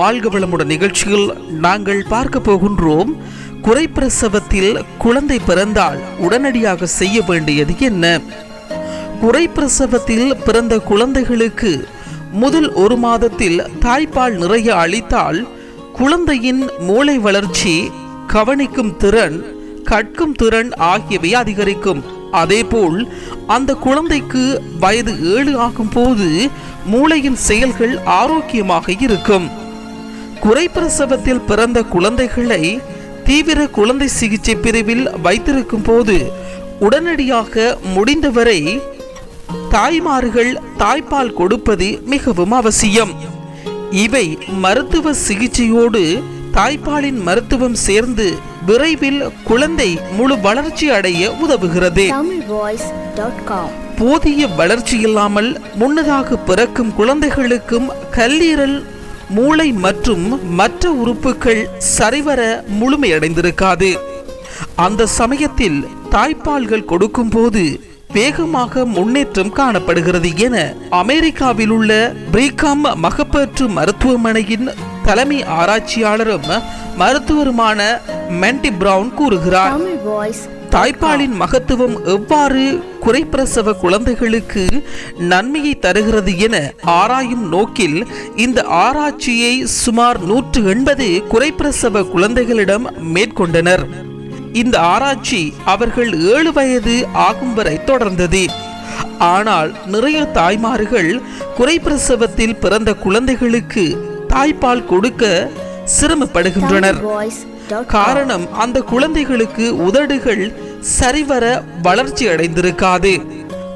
வாழ்க வளமுடன் நிகழ்ச்சியில் நாங்கள் பார்க்க போகின்றோம் குறைப்பிரசவத்தில் குழந்தை பிறந்தால் உடனடியாக செய்ய வேண்டியது என்ன? குறைப்பிரசவத்தில் பிறந்த குழந்தைகளுக்கு முதல் ஒரு மாதத்தில் தாய்ப்பால் நிறைய அளித்தால் குழந்தையின் மூளை வளர்ச்சி கவனிக்கும் திறன் கற்கும் திறன் ஆகியவை அதிகரிக்கும். அதேபோல் அந்த குழந்தைக்கு வயது ஏழு ஆகும் போது மூளையின் செயல்கள் ஆரோக்கியமாக இருக்கும். குறைப்பிரசவத்தில் பிறந்த குழந்தைகளை தீவிர குழந்தை சிகிச்சை பிரிவில் வைத்திருக்கும் போது உடனடியாக முடிந்தவரை தாய்மார்கள் தாய்ப்பால் கொடுப்பது மிகவும் அவசியம். இவை மருத்துவ சிகிச்சையோடு தாய்ப்பாலின் மருத்துவம் சேர்ந்து விரைவில் குழந்தை முழு வளர்ச்சி அடைய உதவுகிறது. போதிய வளர்ச்சி இல்லாமல் முன்னதாக பிறக்கும் குழந்தைகளுக்கும் கல்லீரல் மூளை மற்றும் மற்ற உறுப்புகள் சரிவர முழுமையடைந்திருக்காது. அந்த சமயத்தில் தாய்ப்பால்கள் கொடுக்கும்போது வேகமாக முன்னேற்றம் காணப்படுகிறது என அமெரிக்காவில் உள்ள பிரீகாம் மகப்பேற்று மருத்துவமனையின் தலைமை ஆராய்ச்சியாளரும் மருத்துவருமான மென்டி பிரவுன் கூறுகிறார். தாய்ப்பாலின் மகத்துவம் எவ்வாறு குறைப்பிரசவ குழந்தைகளுக்கு நன்மையை தருகிறது என ஆராயும் நோக்கில் இந்த ஆராய்ச்சியை சுமார் நூற்று எண்பது குறைப்பிரசவ குழந்தைகளிடம் மேற்கொண்டனர். இந்த ஆராய்ச்சி அவர்கள் ஏழு வயது ஆகும் வரை தொடர்ந்தது. ஆனால் நிறைய தாய்மார்கள் குறைப்பிரசவத்தில் பிறந்த குழந்தைகளுக்கு தாய்ப்பால் கொடுக்க சிரமப்படுகின்றனர். காரணம் அந்த குழந்தைகளுக்கு உதடுகள் சரிவர வளர்ச்சி அடைந்திருக்காது.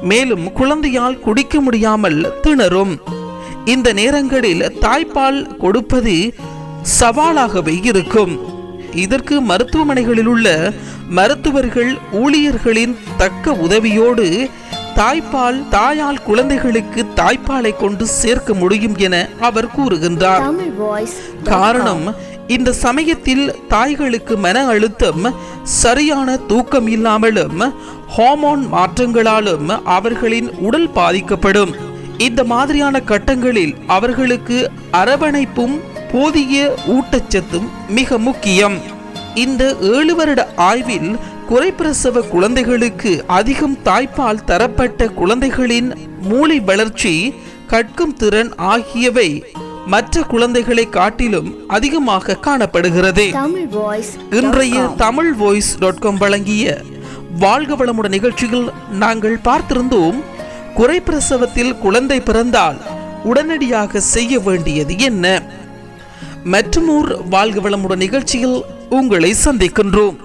மேலும் குழந்தையால் குடிக்க முடியாமல் திணறும். இந்த நேரங்களில் தாய்ப்பால் கொடுப்பது சவாலாகவே இருக்கும். இதற்கு மருத்துவமனைகளில் உள்ள மருத்துவர்கள் ஊழியர்களின் தக்க உதவியோடு தாய்ப்பால் தாயால் குழந்தைகளுக்கு தாய்ப்பாலை கொண்டு சேர்க்க முடியும் என அவர் கூறுகின்றார். காரணம் இந்த சமயத்தில் தாய்களுக்கு மன அழுத்தம் சரியான தூக்கம் இல்லாமலும் ஹார்மோன் மாற்றங்களாலும் அவர்களின் உடல் பாதிக்கப்படும். இந்த மாதிரியான கட்டங்களில் அவர்களுக்கு அரவணைப்பும் போதிய ஊட்டச்சத்தும் மிக முக்கியம். இந்த ஏழு வருட ஆய்வில் குறைப்பிரசவ குழந்தைகளுக்கு அதிகம் தாய்ப்பால் தரப்பட்ட குழந்தைகளின் மூளை வளர்ச்சி கற்கும் திறன் ஆகியவை மற்ற குழந்தைகளை காட்டிலும் அதிகமாக காணப்படுகிறது. இன்றைய தமிழ் வாய்ஸ் டாட் காம் வழங்கிய வாழ்க வளமுடன் நிகழ்ச்சியில் நாங்கள் பார்த்திருந்தோம் குறைப்பிரசவத்தில் குழந்தை பிறந்தால் உடனடியாக செய்ய வேண்டியது என்ன? மற்றுமோர் வாழ்க வளமுடன் நிகழ்ச்சியில் உங்களை சந்திக்கின்றோம்.